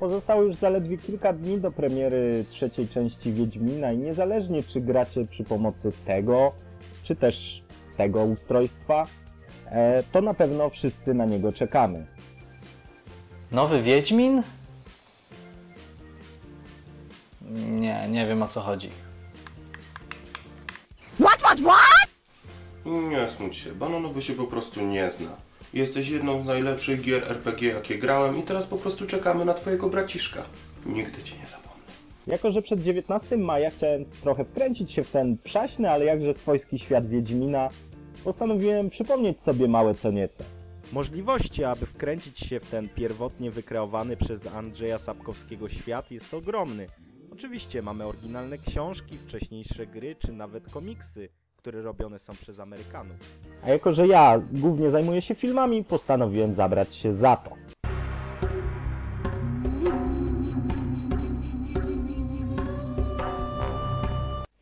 Pozostało już zaledwie kilka dni do premiery trzeciej części Wiedźmina i niezależnie czy gracie przy pomocy tego, czy też tego ustrojstwa, e, to na pewno wszyscy na niego czekamy. Nowy Wiedźmin? Nie, nie wiem o co chodzi. What, what, what? Nie smuć się, Bananowy się po prostu nie zna. Jesteś jedną z najlepszych gier RPG, jakie grałem i teraz po prostu czekamy na twojego braciszka. Nigdy cię nie zapomnę. Jako, że przed 19 maja chciałem trochę wkręcić się w ten przaśny, ale jakże swojski świat Wiedźmina, postanowiłem przypomnieć sobie małe co nieco. Możliwości, aby wkręcić się w ten pierwotnie wykreowany przez Andrzeja Sapkowskiego świat jest ogromny. Oczywiście mamy oryginalne książki, wcześniejsze gry czy nawet komiksy, które robione są przez Amerykanów. A jako, że ja głównie zajmuję się filmami, postanowiłem zabrać się za to.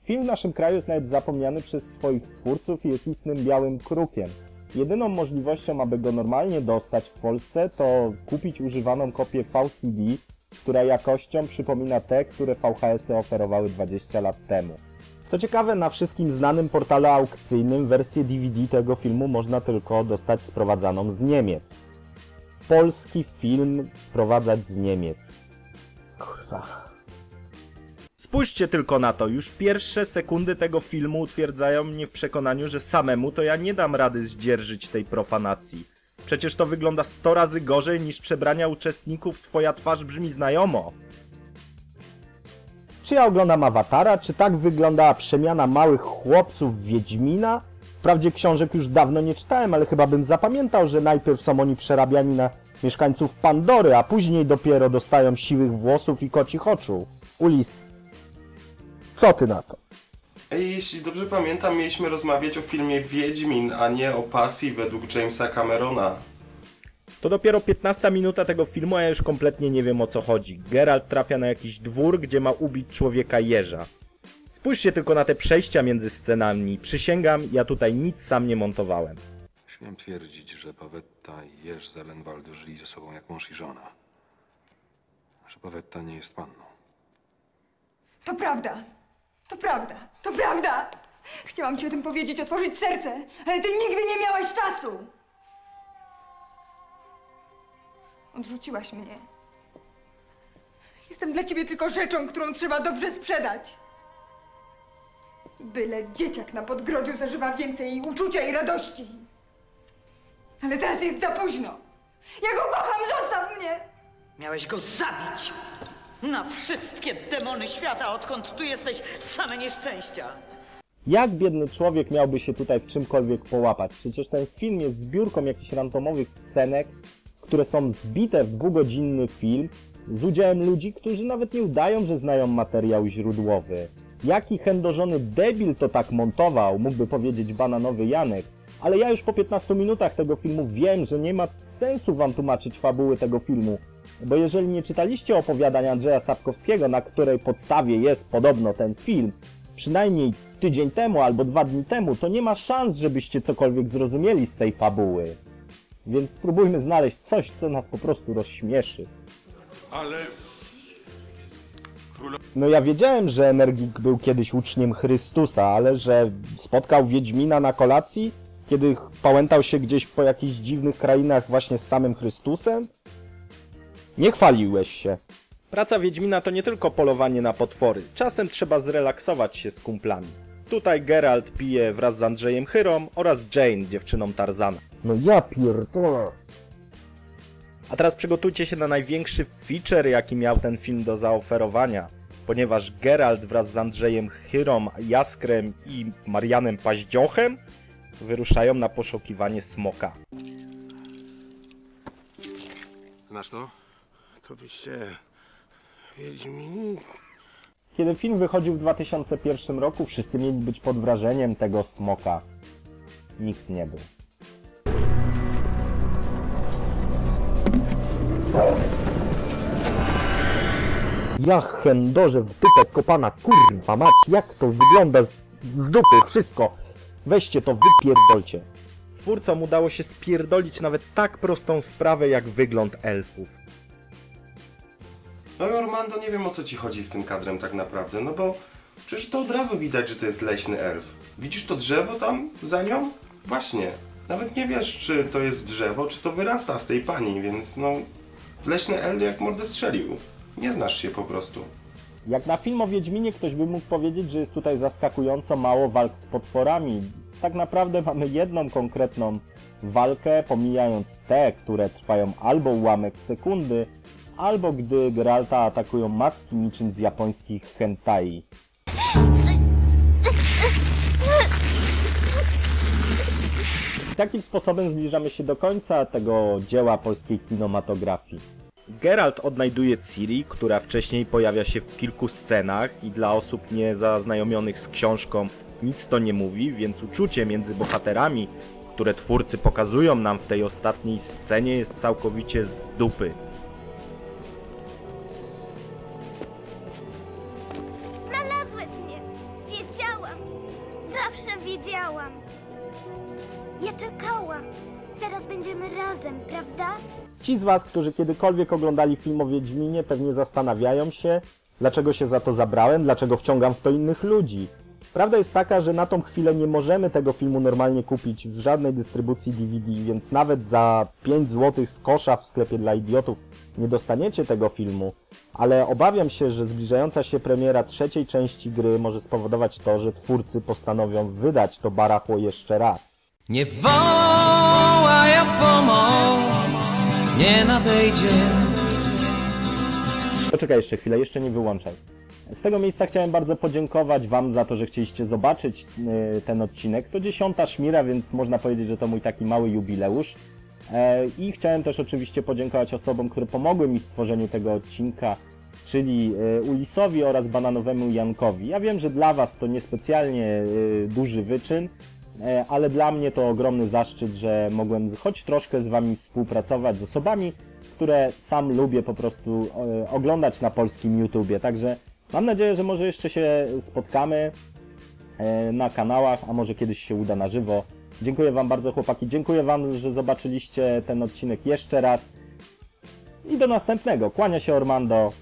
Film w naszym kraju jest nawet zapomniany przez swoich twórców i jest istnym białym krukiem. Jedyną możliwością, aby go normalnie dostać w Polsce, to kupić używaną kopię VCD, która jakością przypomina te, które VHS-y oferowały 20 lat temu. Co ciekawe, na wszystkim znanym portalu aukcyjnym wersję DVD tego filmu można tylko dostać sprowadzaną z Niemiec. Polski film sprowadzać z Niemiec. Kurwa. Spójrzcie tylko na to, już pierwsze sekundy tego filmu utwierdzają mnie w przekonaniu, że samemu to ja nie dam rady zdzierżyć tej profanacji. Przecież to wygląda 100 razy gorzej niż przebrania uczestników Twoja twarz brzmi znajomo. Czy ja oglądam Awatara, czy tak wyglądała przemiana małych chłopców w Wiedźmina? Wprawdzie książek już dawno nie czytałem, ale chyba bym zapamiętał, że najpierw są oni przerabiani na mieszkańców Pandory, a później dopiero dostają siwych włosów i kocich oczu. Ulis, co ty na to? Jeśli dobrze pamiętam, mieliśmy rozmawiać o filmie Wiedźmin, a nie o pasji według Jamesa Camerona. To dopiero 15 minuta tego filmu, a ja już kompletnie nie wiem o co chodzi. Geralt trafia na jakiś dwór, gdzie ma ubić człowieka jeża. Spójrzcie tylko na te przejścia między scenami. Przysięgam, ja tutaj nic sam nie montowałem. Śmiem twierdzić, że Pawetta i Jerz z Ellenwaldu żyli ze sobą jak mąż i żona. Że Pawetta nie jest panną. To prawda. To prawda. To prawda. Chciałam ci o tym powiedzieć, otworzyć serce, ale ty nigdy nie miałaś czasu. Odrzuciłaś mnie. Jestem dla ciebie tylko rzeczą, którą trzeba dobrze sprzedać. Byle dzieciak na podgrodziu zażywa więcej uczucia i radości. Ale teraz jest za późno. Ja go kocham, zostaw mnie! Miałeś go zabić! Na wszystkie demony świata, odkąd tu jesteś, same nieszczęścia! Jak biedny człowiek miałby się tutaj w czymkolwiek połapać? Przecież ten film jest zbiórką jakichś randomowych scenek, które są zbite w dwugodzinny film z udziałem ludzi, którzy nawet nie udają, że znają materiał źródłowy. Jaki chędożony debil to tak montował, mógłby powiedzieć bananowy Janek, ale ja już po 15 minutach tego filmu wiem, że nie ma sensu wam tłumaczyć fabuły tego filmu, bo jeżeli nie czytaliście opowiadań Andrzeja Sapkowskiego, na której podstawie jest podobno ten film, przynajmniej tydzień temu albo dwa dni temu, to nie ma szans, żebyście cokolwiek zrozumieli z tej fabuły. Więc spróbujmy znaleźć coś, co nas po prostu rozśmieszy. Ale... No ja wiedziałem, że Energik był kiedyś uczniem Chrystusa, ale że spotkał Wiedźmina na kolacji, kiedy pałętał się gdzieś po jakichś dziwnych krainach właśnie z samym Chrystusem? Nie chwaliłeś się. Praca Wiedźmina to nie tylko polowanie na potwory. Czasem trzeba zrelaksować się z kumplami. Tutaj Geralt pije wraz z Andrzejem Chyrą oraz Jane, dziewczyną Tarzana. No ja pierdolę. A teraz przygotujcie się na największy feature, jaki miał ten film do zaoferowania, ponieważ Geralt wraz z Andrzejem Chyrą, Jaskrem i Marianem Paździochem wyruszają na poszukiwanie smoka. Znasz to? To wyście... Wiedźmin... Kiedy film wychodził w 2001 roku, wszyscy mieli być pod wrażeniem tego smoka. Nikt nie był. Ja chędorze w dupę kopana, kurwa mać, jak to wygląda z z dupy, wszystko. Weźcie to, wypierdolcie. Twórcom udało się spierdolić nawet tak prostą sprawę jak wygląd elfów. No i Ormando, nie wiem o co ci chodzi z tym kadrem tak naprawdę, no bo przecież to od razu widać, że to jest leśny elf. Widzisz to drzewo tam za nią? Właśnie. Nawet nie wiesz, czy to jest drzewo, czy to wyrasta z tej pani, więc no... Leśny elf jak mordę strzelił. Nie znasz się po prostu. Jak na film o Wiedźminie ktoś by mógł powiedzieć, że jest tutaj zaskakująco mało walk z potworami. Tak naprawdę mamy jedną konkretną walkę, pomijając te, które trwają albo ułamek sekundy, albo gdy Geralta atakują macki niczym z japońskich hentai. I takim sposobem zbliżamy się do końca tego dzieła polskiej kinematografii. Geralt odnajduje Ciri, która wcześniej pojawia się w kilku scenach i dla osób niezaznajomionych z książką nic to nie mówi, więc uczucie między bohaterami, które twórcy pokazują nam w tej ostatniej scenie jest całkowicie z dupy. Prawda? Ci z Was, którzy kiedykolwiek oglądali film o Wiedźminie, pewnie zastanawiają się, dlaczego się za to zabrałem, dlaczego wciągam w to innych ludzi. Prawda jest taka, że na tą chwilę nie możemy tego filmu normalnie kupić w żadnej dystrybucji DVD, więc nawet za 5 zł z kosza w sklepie dla idiotów nie dostaniecie tego filmu, ale obawiam się, że zbliżająca się premiera trzeciej części gry może spowodować to, że twórcy postanowią wydać to barachło jeszcze raz. Nie wołaj o pomoc, nie nadejdzie. Poczekaj jeszcze chwilę, jeszcze nie wyłączaj. Z tego miejsca chciałem bardzo podziękować Wam za to, że chcieliście zobaczyć y, ten odcinek. To dziesiąta szmira, więc można powiedzieć, że to mój taki mały jubileusz. E, I chciałem też oczywiście podziękować osobom, które pomogły mi w stworzeniu tego odcinka, czyli y, Ulisowi oraz Bananowemu Jankowi. Ja wiem, że dla Was to niespecjalnie y, duży wyczyn, ale dla mnie to ogromny zaszczyt, że mogłem choć troszkę z Wami współpracować, z osobami, które sam lubię po prostu e, oglądać na polskim YouTubie. Także mam nadzieję, że może jeszcze się spotkamy e, na kanałach, a może kiedyś się uda na żywo. Dziękuję Wam bardzo, chłopaki. Dziękuję Wam, że zobaczyliście ten odcinek jeszcze raz. I do następnego. Kłania się Ormando.